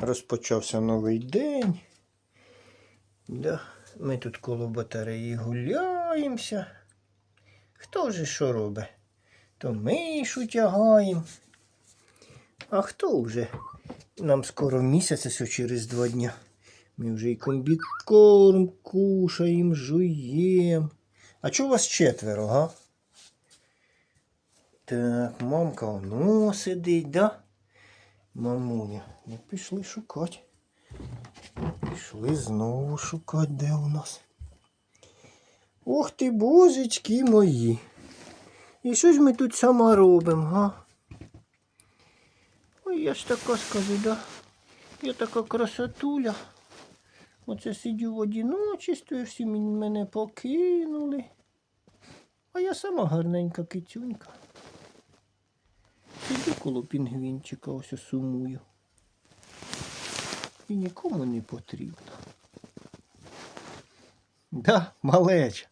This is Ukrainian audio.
Розпочався новий день. Да. Ми тут коло батареї гуляємося. Хто вже що робить? То мишу тягаємо. А хто вже? Нам скоро місяць, ось через два дня. Ми вже і комбікорм кушаємо, жуємо. А чого вас четверо, га? Так, мамка воно сидить, да? Мамуня, ну пішли шукати. Пішли знову шукати, де у нас. Ох ти, божечки мої. І що ж ми тут сама робимо, га? Ой, я ж така скажу, да? Я така красотуля. Оце сидю в одиночестві, всі мене покинули. А я сама гарненька кицюнька. Сиджу коло пінгвінчика, ось сумую. І нікому не потрібно. Да, малеч.